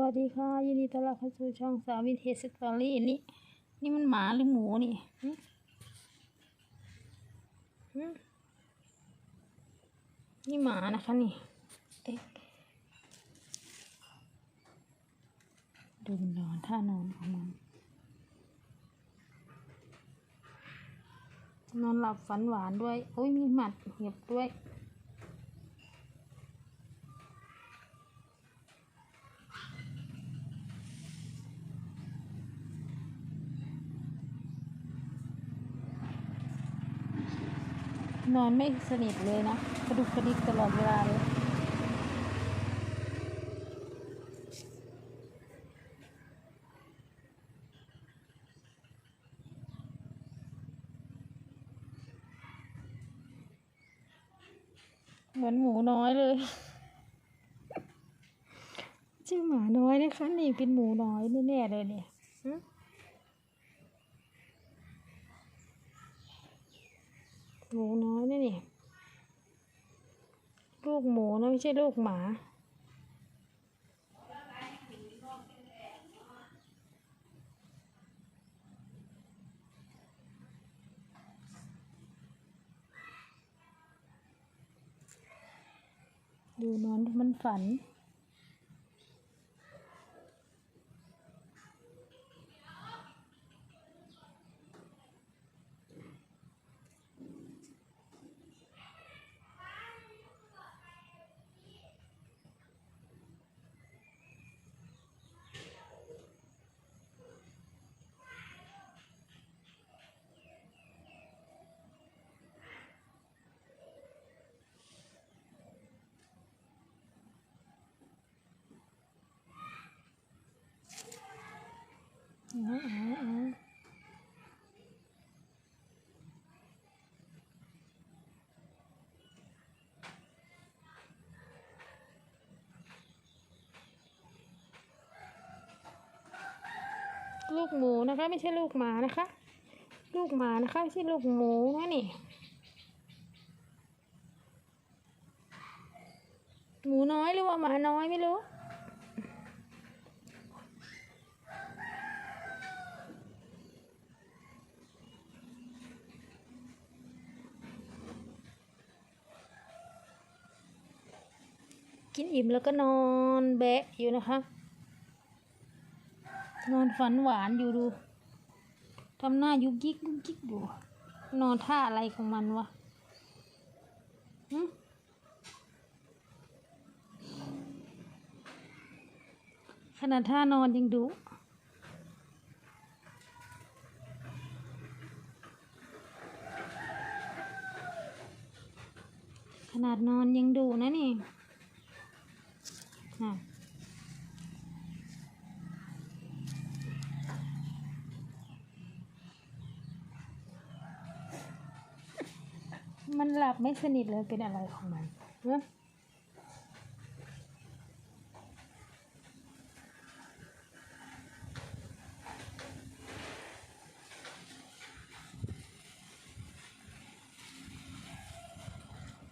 วัสดีค่ะ ยินดีต้อนรับเข้าสู่ช่องสาววินเทสตอรี่นี่ นี่มันหมาหรือหมูนี่นี่หมานะคะนี่เอ๊ะดูมันนอนท่านอนของมันนอนหลับฝันหวานด้วย โอ้ยมีหมัดเหยียบด้วย นอนไม่สนิทเลยนะกระดุกกระดิกตลอดเวลาเลยเหมือนหมูน้อยเลยชื่อหมาน้อยนะคะนี่เป็นหมูน้อยแน่ๆเลยเนี่ย หมูน้อยนี่นี่ ลูกหมูนะไม่ใช่ลูกหมา ดูนอนมันฝัน ลูกหมูนะคะ ไม่ใช่ลูกหมานะคะ ลูกหมานะคะไม่ใช่ลูกหมูนะนี่ หมูน้อยหรือว่าหมาน้อยไม่รู้กินอิ่มแล้วก็นอนแบะอยู่นะคะ นอนฝันหวานอยู่ดูทำหน้ายุกยิกยุกยิกอยู่ นอนท่าอะไรของมันวะหึขนาดท่านอนยังดู ขนาดนอนยังดูนะนี่ อะมัน หลับไม่สนิทเลยเป็นอะไรของมันเนอะ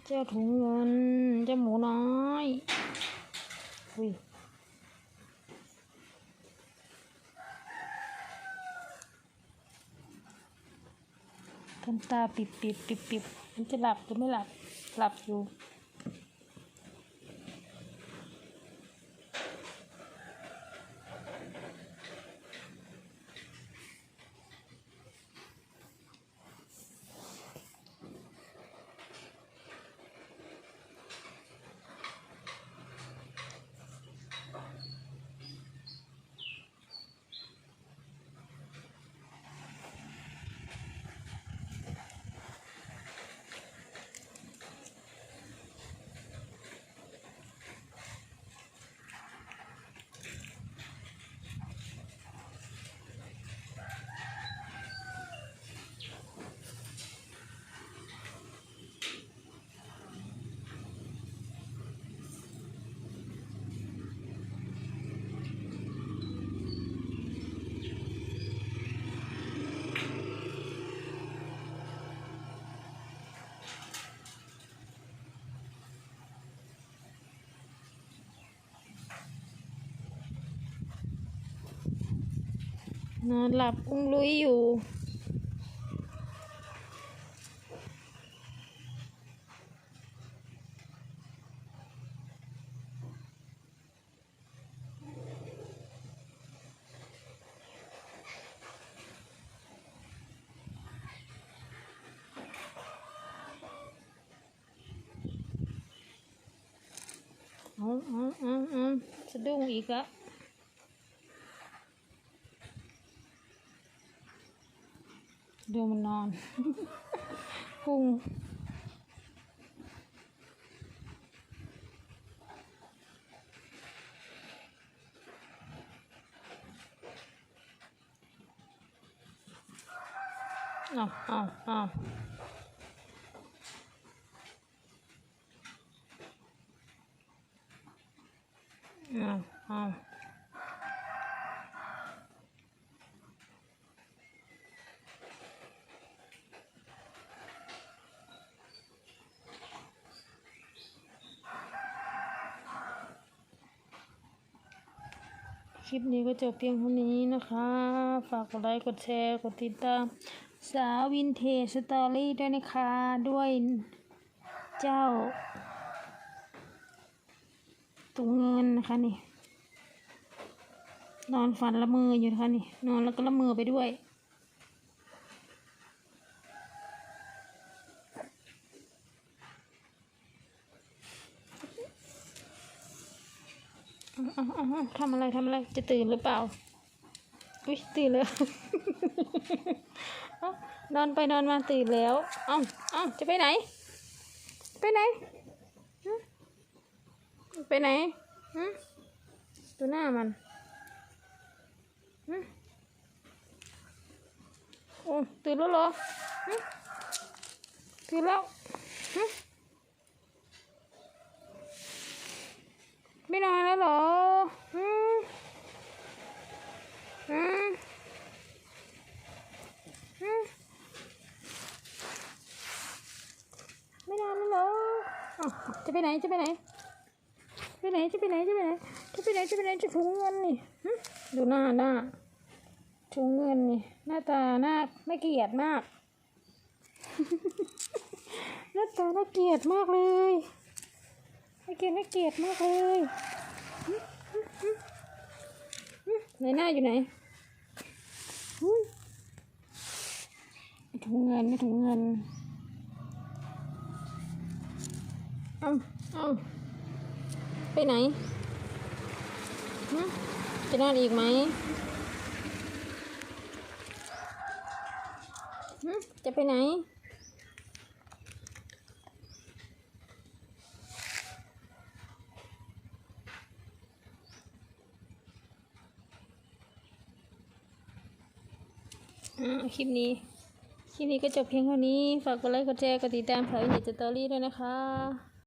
จ้าถุงเงินเจ้าหมูน้อยอุ้ยทำตาปิบปิบปิบปิบ มันจะหลับหรือไม่หลับ หลับอยู่ นอนหลับอุ้งลุยอยู่เอาเอาเอาเอาสะดุ้งอีกอะ ดูมันนอน พุงอ้าวอ้าวอ้าวอาเอาค ลิปนี้ก็จบเพียงเท่านี้นะคะ ฝากกดไลค์กดแชร์กดติดตามสาววินเทจสตอรี่ด้วยนะคะ ด้วยเจ้าตุงเงินนะคะนี่ นอนฝันละเมออยู่นะคะนี่ นอนแล้วก็ละเมอไปด้วย เอาเอาเอาทำอะไรทำอะไร จะตื่นหรือเปล่า อุ้ยตื่นแล้ว นอนไปนอนมาตื่นแล้ว เอ้าเอ้าจะไปไหน ไปไหน ไปไหนฮะดูหน้ามันโอ้ตื่นแล้วเหรอตื่นแล้วฮะไม่ นอนแล้วเหรอฮึฮึฮึไม่นอนแล้วเหรออ้าวจะไปไหนจะไปไหน ไปไหนจะไปไหนจะไปไหนจะไปไหนจะไปไหนจะถุงเงินนี่หึดูหน้าหน้าถุงเงินนี่หน้าตาหน้าไม่เกลียดมาก หน้าตาน่าเกลียดมากเลยน่เกลียดน่าเกลียดมากเลย หึหึหึไหนหน้าอยู่ไหนถุงเงินไม่ถุงเงิน เอาเอาไปไหนจะนอนอีกไหม จะไปไหน คลิปนี้ คลิปนี้ก็จบเพียงเท่านี้ ฝากกดไลค์ กดแชร์ กดติดตามสาวอินเดียสตอรี่ด้วยนะคะ